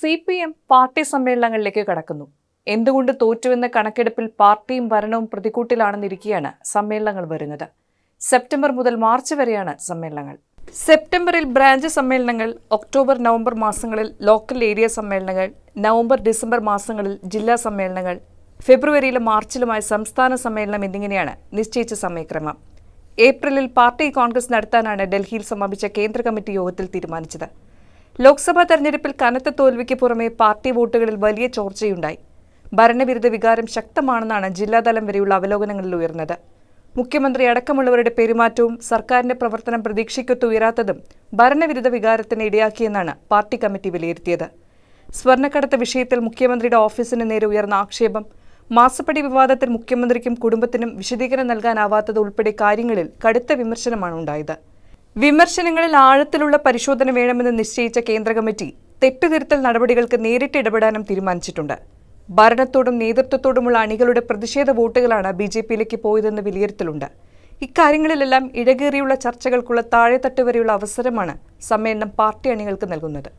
C P M party സമ്മേളനങ്ങളിലേക്ക് കടക്കുന്നു. എന്തുകൊണ്ട് തോറ്റുവെന്ന കണക്കെടുപ്പിൽ പാർട്ടിയും ഭരണവും പ്രതികൂട്ടിലാണെന്നിരിക്കെയാണ് സമ്മേളനങ്ങൾ വരുന്നത്. സെപ്റ്റംബർ മുതൽ മാർച്ച് വരെയാണ് സമ്മേളനങ്ങൾ. സെപ്റ്റംബറിൽ ബ്രാഞ്ച് സമ്മേളനങ്ങൾ ഒക്ടോബർ നവംബർ മാസങ്ങളിൽ ലോക്കൽ ഏരിയ സമ്മേളനങ്ങൾ നവംബർ ഡിസംബർ മാസങ്ങളിൽ ജില്ലാ സമ്മേളനങ്ങൾ ഫെബ്രുവരിയിലും മാർച്ചിലുമായ സംസ്ഥാന സമ്മേളനം എന്നിങ്ങനെയാണ് നിശ്ചയിച്ച സമയക്രമം. ഏപ്രിലിൽ പാർട്ടി കോൺഗ്രസ് നടത്താനാണ് ഡൽഹിയിൽ സമാപിച്ച കേന്ദ്ര കമ്മിറ്റി യോഗത്തിൽ തീരുമാനിച്ചത്. ലോക്സഭാ തെരഞ്ഞെടുപ്പിൽ കനത്ത തോൽവിക്ക് പുറമെ പാർട്ടി വോട്ടുകളിൽ വലിയ ചോർച്ചയുണ്ടായി. ഭരണവിരുദ്ധ വികാരം ശക്തമാണെന്നാണ് ജില്ലാതലം വരെയുള്ള അവലോകനങ്ങളിൽ ഉയർന്നത്. മുഖ്യമന്ത്രി അടക്കമുള്ളവരുടെ പെരുമാറ്റവും സർക്കാരിന്റെ പ്രവർത്തനം പ്രതീക്ഷയ്ക്കൊത്ത് ഉയരാത്തതും ഭരണവിരുദ്ധ വികാരത്തിന് ഇടയാക്കിയെന്നാണ് പാർട്ടി കമ്മിറ്റി വിലയിരുത്തിയത്. സ്വർണക്കടത്ത് വിഷയത്തിൽ മുഖ്യമന്ത്രിയുടെ ഓഫീസിന് നേരെ ഉയർന്ന ആക്ഷേപം മാസപ്പടി വിവാദത്തിൽ മുഖ്യമന്ത്രിക്കും കുടുംബത്തിനും വിശദീകരണം നൽകാനാവാത്തത് ഉൾപ്പെടെ കാര്യങ്ങളിൽ കടുത്ത വിമർശനമാണ് ഉണ്ടായത്. വിമർശനങ്ങളിൽ ആഴത്തിലുള്ള പരിശോധന വേണമെന്ന് നിശ്ചയിച്ച കേന്ദ്ര കമ്മിറ്റി തെറ്റുതിരുത്തൽ നടപടികൾക്ക് നേരിട്ട് ഇടപെടാനും തീരുമാനിച്ചിട്ടുണ്ട്. ഭരണത്തോടും നേതൃത്വത്തോടുമുള്ള അണികളുടെ പ്രതിഷേധ വോട്ടുകളാണ് ബി ജെ പിയിലേക്ക് പോയതെന്ന് വിലയിരുത്തലുണ്ട്. ഇക്കാര്യങ്ങളിലെല്ലാം ഇടകേറിയുള്ള ചർച്ചകൾക്കുള്ള താഴെത്തട്ട് വരെയുള്ള അവസരമാണ് സമ്മേളനം പാർട്ടി അണികൾക്ക് നൽകുന്നത്.